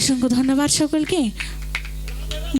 অসংখ্য ধন্যবাদ সকলকে।